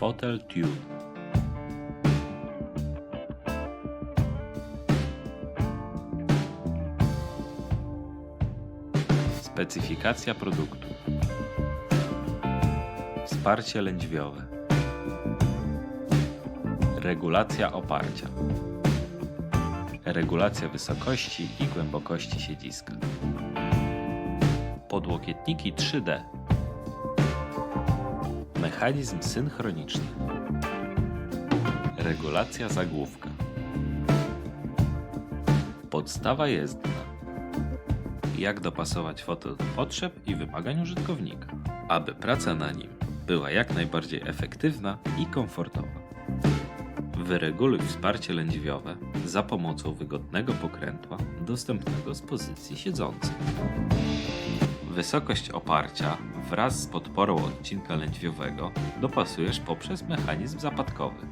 Fotel Tune. Specyfikacja produktu. Wsparcie lędźwiowe. Regulacja oparcia. Regulacja wysokości i głębokości siedziska. Podłokietniki 3D. Mechanizm synchroniczny. Regulacja zagłówka. Podstawa jezdna. Jak dopasować fotel do potrzeb i wymagań użytkownika, aby praca na nim była jak najbardziej efektywna i komfortowa. Wyreguluj wsparcie lędźwiowe za pomocą wygodnego pokrętła dostępnego z pozycji siedzącej. Wysokość oparcia wraz z podporą odcinka lędźwiowego dopasujesz poprzez mechanizm zapadkowy.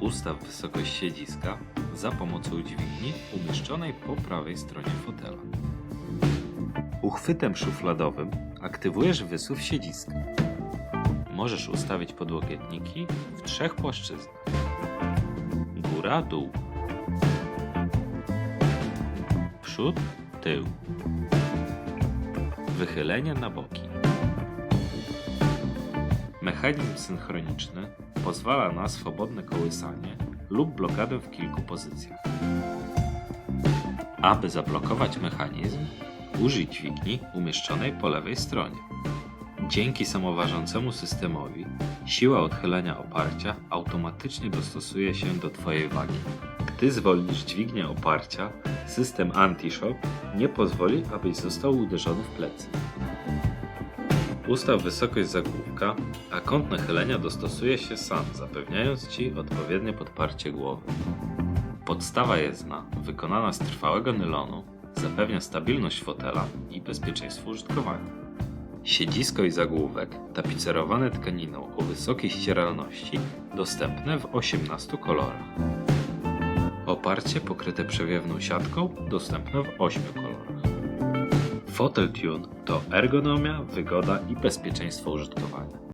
Ustaw wysokość siedziska za pomocą dźwigni umieszczonej po prawej stronie fotela. Uchwytem szufladowym aktywujesz wysuw siedziska. Możesz ustawić podłokietniki w trzech płaszczyznach. Góra, dół. Przód, tył. Wychylenie na boki. Mechanizm synchroniczny pozwala na swobodne kołysanie lub blokadę w kilku pozycjach. Aby zablokować mechanizm, użyj dźwigni umieszczonej po lewej stronie. Dzięki samoważącemu systemowi siła odchylenia oparcia automatycznie dostosuje się do Twojej wagi. Gdy zwolnisz dźwignię oparcia, system anti-shock nie pozwoli, abyś został uderzony w plecy. Ustaw wysokość zagłówka, a kąt nachylenia dostosuje się sam, zapewniając Ci odpowiednie podparcie głowy. Podstawa jezdna, wykonana z trwałego nylonu, zapewnia stabilność fotela i bezpieczeństwo użytkowania. Siedzisko i zagłówek tapicerowane tkaniną o wysokiej ścieralności, dostępne w 18 kolorach. Oparcie pokryte przewiewną siatką, dostępne w 8 kolorach. Fotel Tune to ergonomia, wygoda i bezpieczeństwo użytkowania.